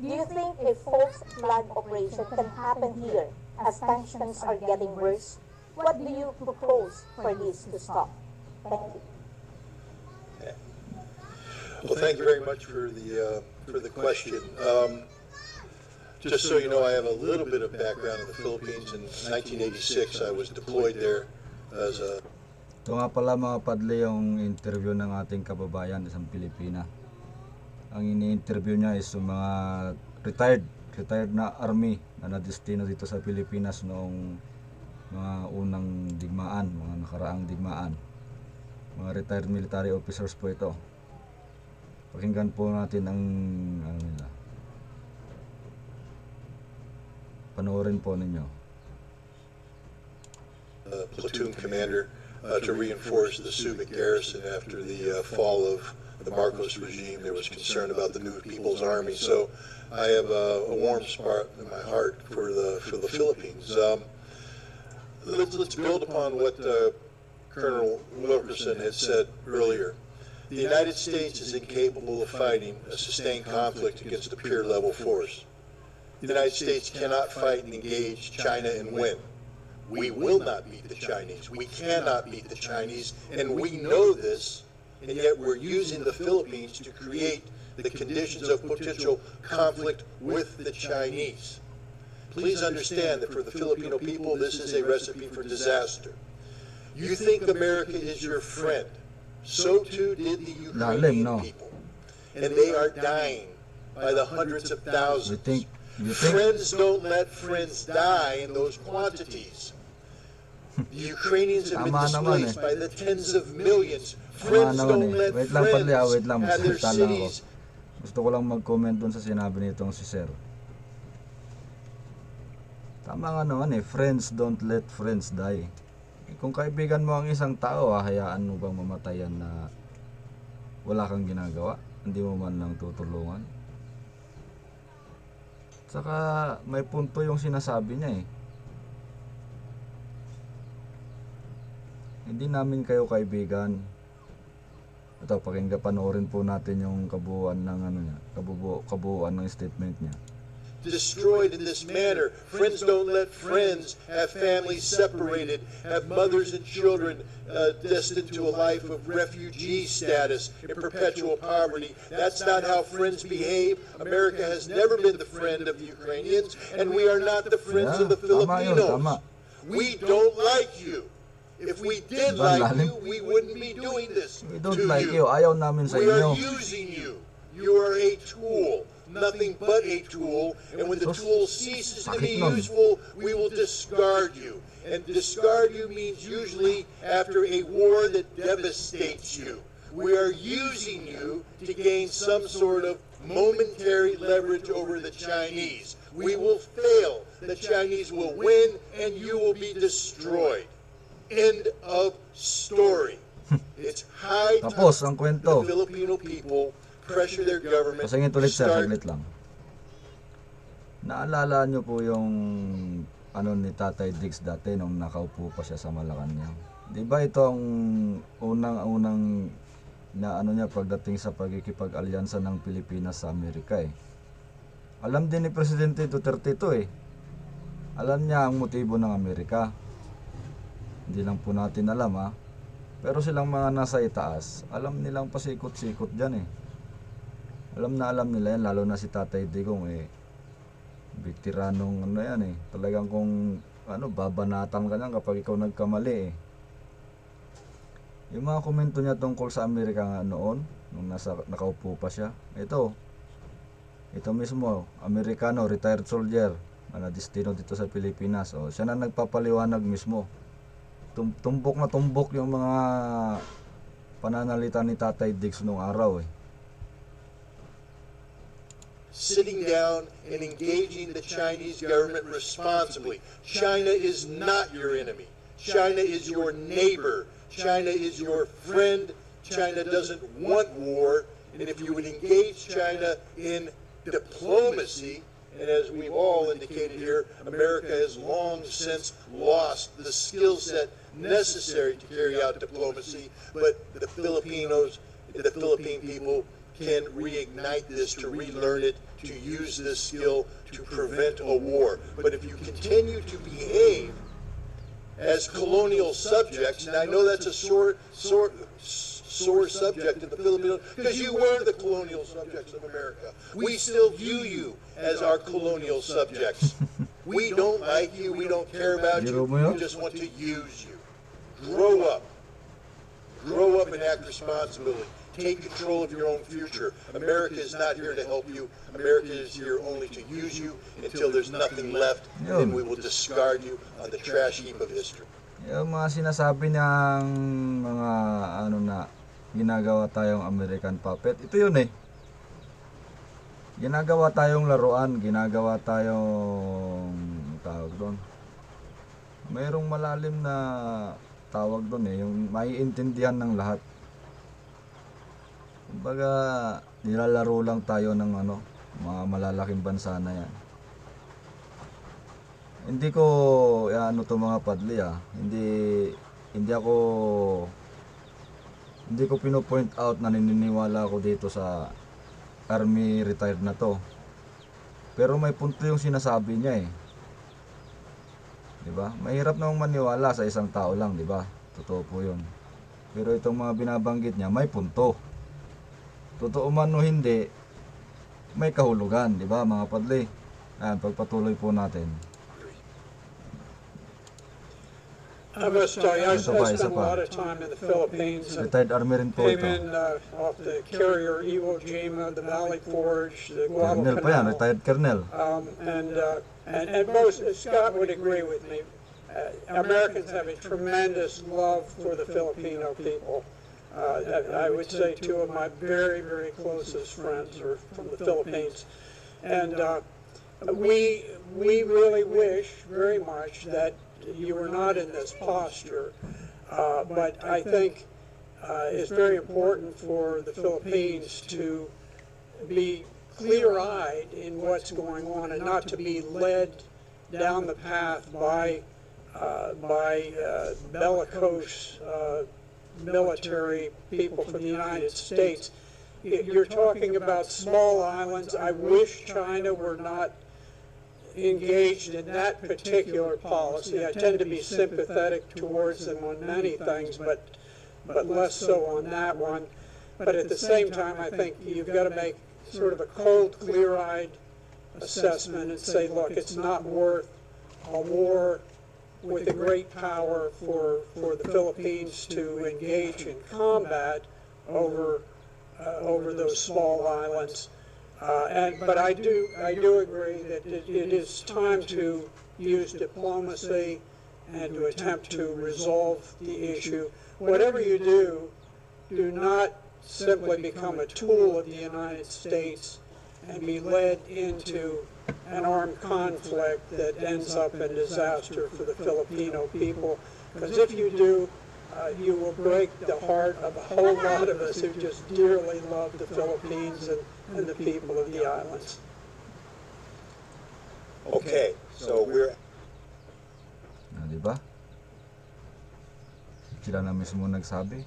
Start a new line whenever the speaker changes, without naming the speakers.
Do you think a false flag operation can happen here as tensions are getting worse? What do you propose for this to stop? Thank you.
Well, thank you very much for the, uh, for the question. Um, Just so you know, I have a little bit of background in the Philippines. In 1986, I was deployed there as a
Ito nga pala mga padle yung interview ng ating kababayan isang Pilipina. Ang ini-interview niya is yung mga retired, retired na army na nadestino dito sa Pilipinas noong mga unang digmaan, mga nakaraang digmaan. Mga retired military officers po ito. Pakinggan po natin ang ano nila. Panoorin po ninyo.
uh, platoon commander uh, to reinforce the Subic garrison after the uh, fall of the Marcos regime. There was concern about the new People's Army, so I have a, a warm spot in my heart for the for the Philippines. Um, let's, let's build upon what uh, Colonel Wilkerson had said earlier. The United States is incapable of fighting a sustained conflict against a peer level force. The United States cannot fight and engage China and win. We will not beat the Chinese. We cannot beat the Chinese, and we know this, and yet we're using the Philippines to create the conditions of potential conflict with the Chinese. Please understand that for the Filipino people, this is a recipe for disaster. You think America is your friend. So too did the Ukrainian people. And they are dying by the hundreds of
You
thousands.
think, you think,
Friends don't let friends die in those quantities. The Ukrainians have been
Tama naman
displaced
eh.
by the tens of millions.
Tama
Friends
naman
don't
eh.
let
Wait lang pala, ah, wait lang,
friends have their
magsalita lang ako.
cities.
Gusto ko lang mag-comment dun sa sinabi nitong si Sir. Tama nga naman eh, friends don't let friends die. Eh, Kung kaibigan mo ang isang tao, hayaan mo bang mamatayan na wala kang ginagawa? Hindi mo man lang tutulungan? Saka may punto yung sinasabi niya eh. Hindi namin kayo kaibigan. Ito, pakinggan panoorin po natin yung kabuuan ng ano niya, kabubu, kabuuan ng statement niya.
destroyed in this manner. Friends don't let friends have families separated, have mothers and children uh, destined to a life of refugee status in perpetual poverty. That's not how friends behave. America has never been the friend of the Ukrainians, and we are not the friends of the Filipinos. We don't like you. If we did like you, we wouldn't be doing this
We don't
to
like
you.
you, ayaw namin sa
We
inyo.
are using you. You are a tool, nothing but a tool. And when the
Sus,
tool ceases to be
sakit nun.
useful, we will discard you. And discard you means usually after a war that devastates you. We are using you to gain some sort of momentary leverage over the Chinese. We will fail. The Chinese will win and you will be destroyed. End of story. It's high time
Tapos ang kwento.
the Filipino people pressure their government
Pasingit
to
ulit sir,
start
saglit lang. Naalala nyo po yung ano ni Tatay Diggs dati nung nakaupo pa siya sa Malacanang. Di ba ito ang unang-unang na ano niya pagdating sa pagkikipag-alyansa ng Pilipinas sa Amerika eh. Alam din ni Presidente Duterte ito eh. Alam niya ang motibo ng Amerika. Hindi lang po natin alam ha. Pero silang mga nasa itaas, alam nilang pasikot-sikot dyan eh. Alam na alam nila yan, lalo na si Tatay Digong eh. Veteranong ano yan eh. Talagang kung ano, babanatan ka niyan kapag ikaw nagkamali eh. Yung mga komento niya tungkol sa Amerika nga noon, nung nasa, nakaupo pa siya. Ito, ito mismo, Amerikano, retired soldier, na destino dito sa Pilipinas. O, siya na nagpapaliwanag mismo. Tum- tumbok na tumbok yung mga pananalita ni Tatay Diggs nung araw eh.
sitting down and engaging the Chinese government responsibly. China is not your enemy. China is your neighbor. China is your friend. China doesn't want war. And if you would engage China in diplomacy, and as we've all indicated here, America has long since lost the skill set necessary to carry out diplomacy, but the Filipinos, the Philippine people can reignite this, to relearn it, to use this skill to prevent a war. But if you continue to behave as colonial subjects, and I know that's a sore, sore, sore subject in the Philippines, because you were the colonial subjects of America. We still view you as our colonial subjects. We don't like you, we don't care about you,
Biro mo yun?
we just want to use you. Grow up. Grow up and act responsibly. Take control of your own future. America is not here to help you. America is here only to use you until there's nothing left. And then we will discard you on the trash heap of history.
Yung mga sinasabi niyang mga ano na ginagawa tayong American puppet, ito yun eh. Ginagawa tayong laruan, ginagawa tayong tawag doon. Mayroong malalim na tawag doon eh, yung maiintindihan ng lahat. Kumbaga, nilalaro lang tayo ng ano, mga malalaking bansa na yan. Hindi ko ano to mga padli ah. Hindi hindi ako hindi ko pino-point out na naniniwala ako dito sa army retired na to. Pero may punto yung sinasabi niya eh. 'Di ba? Mahirap namang maniwala sa isang tao lang, 'di ba? Totoo po 'yun. Pero itong mga binabanggit niya may punto. Totoo man o hindi, may kahulugan, 'di ba, mga padli? Ayan, pagpatuloy po natin.
I must tell you, I I
Isa pa, isa
spent a
pa.
lot of time in the Philippines. and
Retired army rin po
Came
ito.
in uh, off the carrier Iwo Jima, the Valley Forge, the
Colonel pa yan,
Guadalcanal.
retired colonel.
Um, and, uh, and, and most, Scott would agree with me. Uh, Americans have a tremendous love for the Filipino people. Uh, I I would say two of my very, very closest friends are from the Philippines. And, uh, we, we really wish very much that you were not in this posture. Uh, but I think, uh, it's very important for the Philippines to be clear-eyed in what's going on and not to be led down the path by, uh, by uh, bellicose uh, military people from the United States. You're talking about small islands. I wish China were not engaged in that particular policy. I tend to be sympathetic towards them on many things, but, but less so on that one. But at the same time, I think you've got to make sort of a cold, clear-eyed assessment and say, look, it's not worth a war with a great power for, for the Philippines to engage in combat over, uh, over those small islands. Uh, and, but I do, I do agree that it, it is time to use diplomacy and to attempt to resolve the issue. Whatever you do, do not simply become a tool of the United States and be led into an armed conflict that ends up in disaster for the Filipino people. Because if you do, uh, you will break the heart of a whole lot of us who just dearly love the Philippines and, and the people of the islands.
Okay, so we're
Ah, di ba? Sila na mismo nagsabi.